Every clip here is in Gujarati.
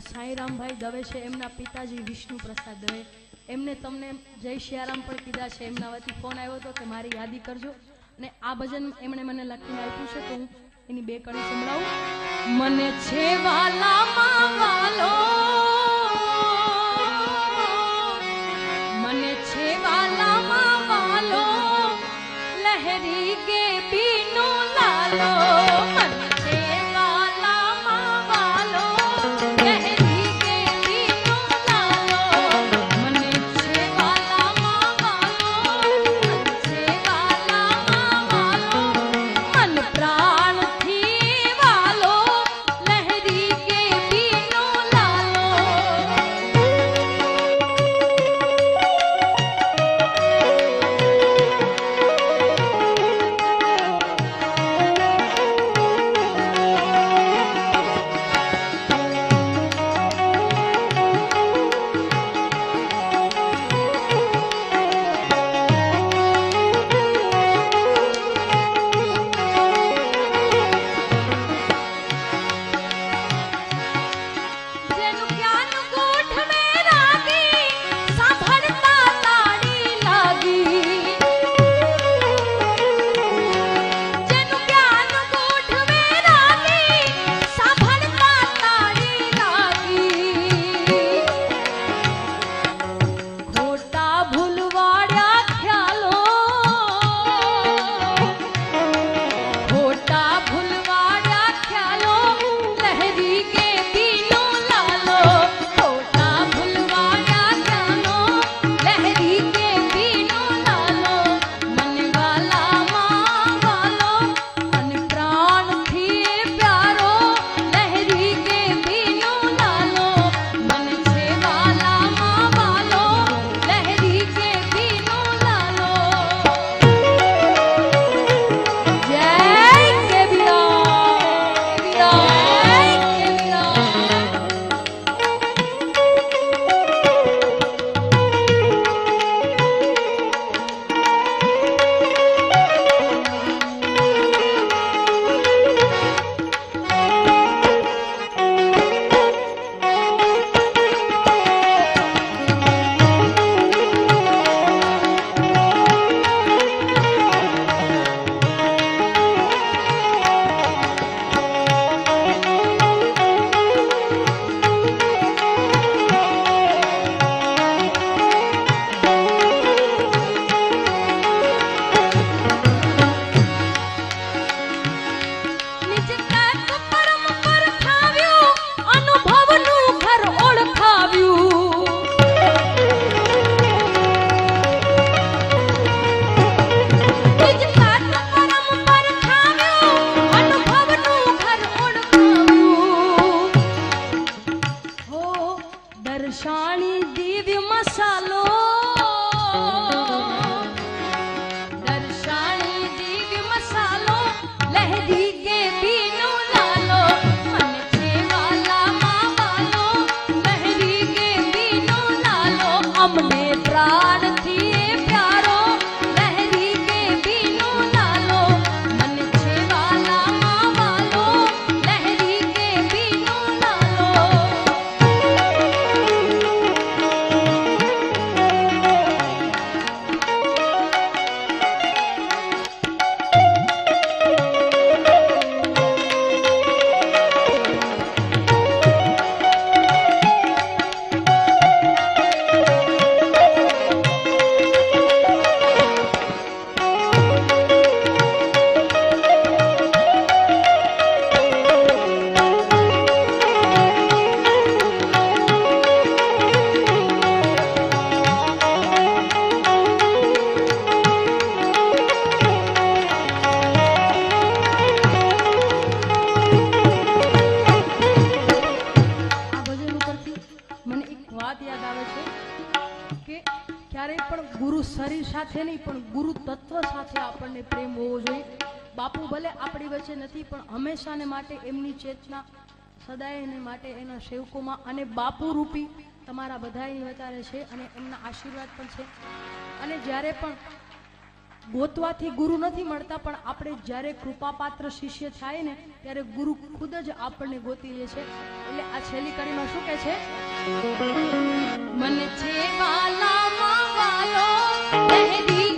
સાંઈરામભાઈ દવે છે, એમના પિતાજી વિષ્ણુ પ્રસાદ દવે. એમને તમને જય શિયારામ પણ કીધા છે, એમના વતી ફોન આવ્યો હતો કે મારી યાદી કરજો. અને આ ભજન એમણે મને લખીને આપ્યું છે, તો હું એની બે કડી સંભળાવું. મને છે વાલામાં વાલો सामने આપણને પ્રેમ હોવો જોઈએ. બાપુ ભલે આપણી વચ્ચે નથી, પણ હંમેશાને માટે એમની ચેતના, સદાય એને માટે એના સેવકોમાં અને બાપુ રૂપી તમારા બધાની વધારે છે અને એમના આશીર્વાદ પણ છે. અને જ્યારે પણ ગોતવાથી ગુરુ નથી મળતા, પણ આપણે જ્યારે કૃપાપાત્ર શિષ્ય થાય ને, ત્યારે ગુરુ ખુદ જ આપણને ગોતી લે છે. એટલે આ છેલ્લી કડીમાં શું કહે છે? મને છે વાલામાં વાલો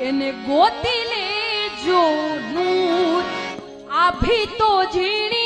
ગોતી લેજો નૂર આભી તો ઝીણી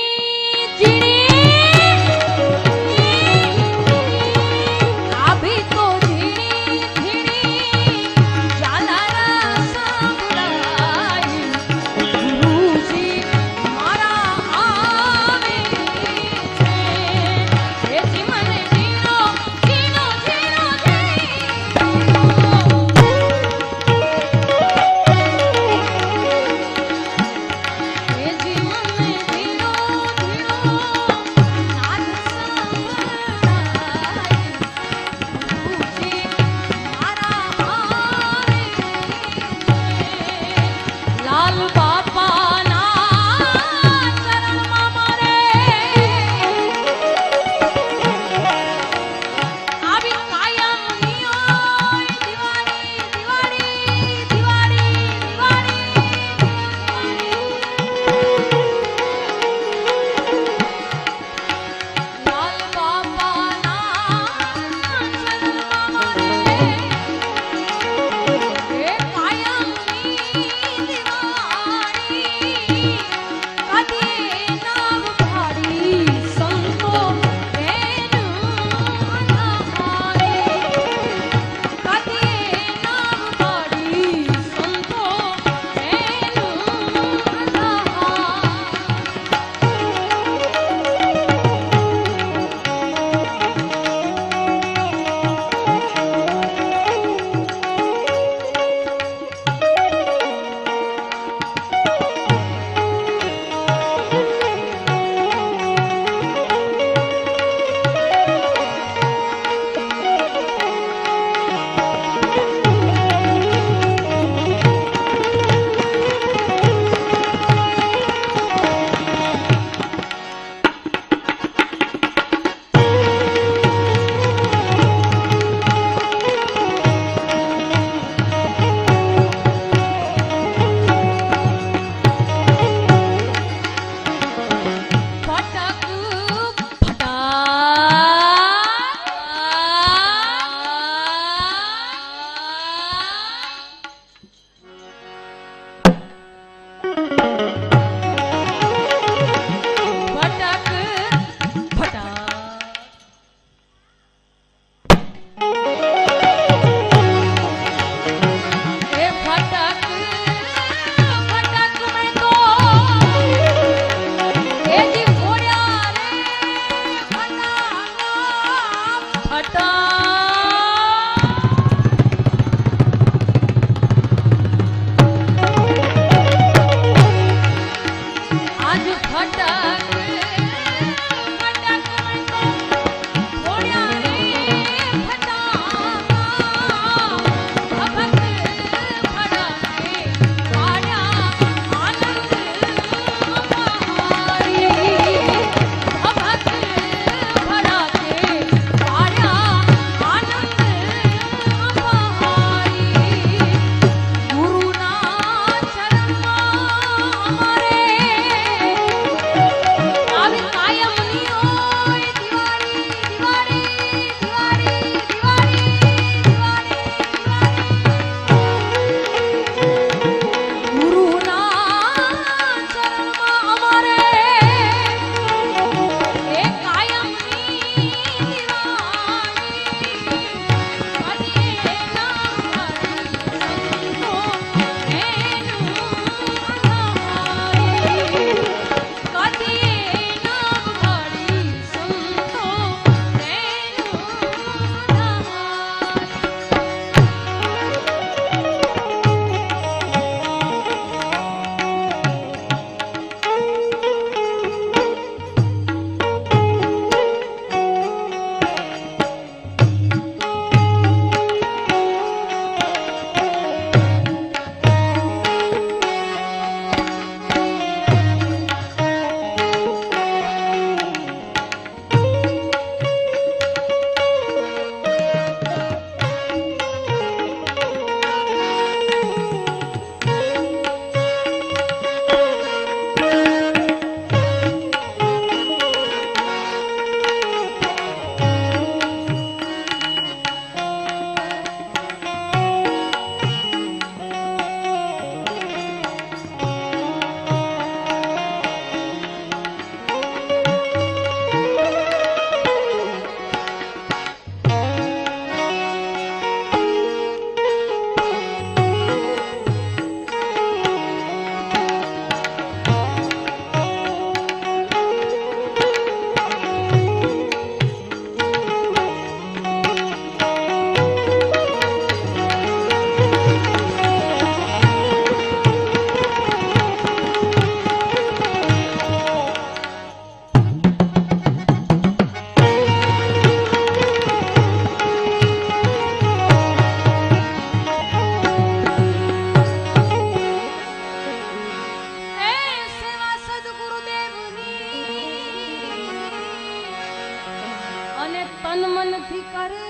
તન મનથી કરે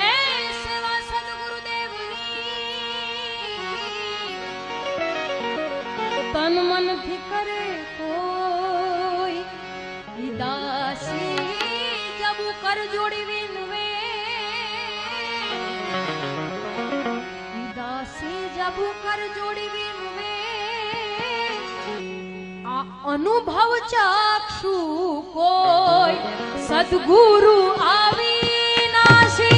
એ સેવા સદગુરુદેવની તન મનથી કરે કોઈ ઈ દાસી જબુ કર જોડી વિનવે ઈ દાસી જબુ કર જોડી અનુભવ ચાક્ષુ કોઈ. સદગુરુ આવી નાસી